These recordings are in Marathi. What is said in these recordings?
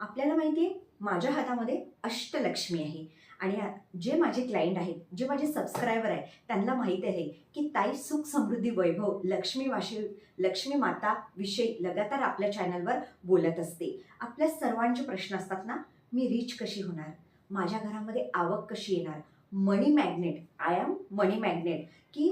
आपल्याला माहिती आहे माझ्या हातामध्ये अष्टलक्ष्मी आहे. आणि जे माझे क्लायंट आहेत जे माझे सबस्क्रायबर आहे त्यांना माहीत आहे की ताई सुख समृद्धी वैभव लक्ष्मी वाशी लक्ष्मी माता विषयी लगातार आपल्या चॅनलवर बोलत असते. आपल्या सर्वांचे प्रश्न असतात ना मी रीच कशी होणार? माझ्या घरामध्ये आवक कशी येणार? Money magnet I am money magnet की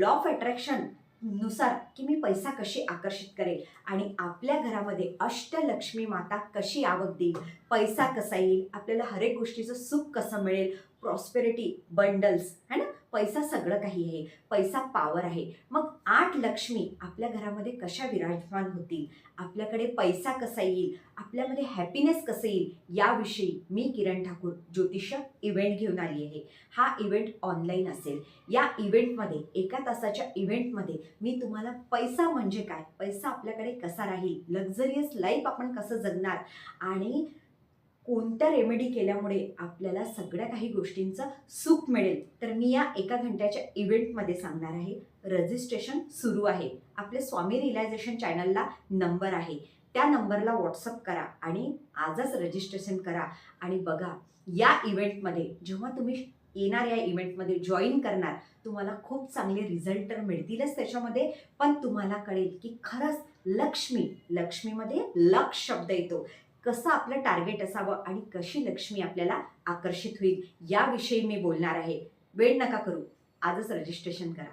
लॉ ऑफ अट्रॅक्शन नुसार की मी पैसा कशी आकर्षित करेल आणि आपल्या घरामध्ये अष्टलक्ष्मी माता कशी आवक देईल? पैसा कसा येईल? आपल्याला हरेक गोष्टीचं सुख कसं मिळेल? प्रॉस्पेरिटी बंडल्स है ना? पैसा सगळं काही आहे पैसा पावर आहे. मग आठ लक्ष्मी आपल्या घरामध्ये कशा विराजमान होतील? आपल्याकडे पैसा कसा येईल? आपल्यामध्ये हॅपीनेस कसं येईल? याविषयी मी किरण ठाकूर ज्योतिष इव्हेंट घेऊन आली आहे. हा इव्हेंट ऑनलाईन असेल. या इव्हेंटमध्ये एका तासाच्या इव्हेंटमध्ये मी तुम्हाला पैसा म्हणजे काय? पैसा आपल्याकडे कसा राहील? लक्झरियस लाईफ आपण कसं जगणार? आणि कोणत्या रेमेडी केल्यामुळे आपल्याला सगळ्या काही गोष्टींचं सुख मिळेल? तर मी या एका घंट्याच्या इव्हेंटमध्ये सांगणार आहे. रजिस्ट्रेशन सुरू आहे. आपल्या स्वामी रिलायझेशन चॅनलला नंबर आहे. त्या नंबरला व्हॉट्सअप करा आणि आजच रजिस्ट्रेशन करा. आणि बघा या इव्हेंटमध्ये जेव्हा तुम्ही येणार या इव्हेंटमध्ये जॉईन करणार तुम्हाला खूप चांगले रिझल्ट तर मिळतीलच त्याच्यामध्ये. पण तुम्हाला कळेल की खरंच लक्ष्मी लक्ष्मीमध्ये लक्ष शब्द येतो. कसं आपलं टार्गेट असावं आणि कशी लक्ष्मी आपल्याला आकर्षित होईल याविषयी मी बोलणार आहे. वेळ नका करू. आजच रजिस्ट्रेशन करा.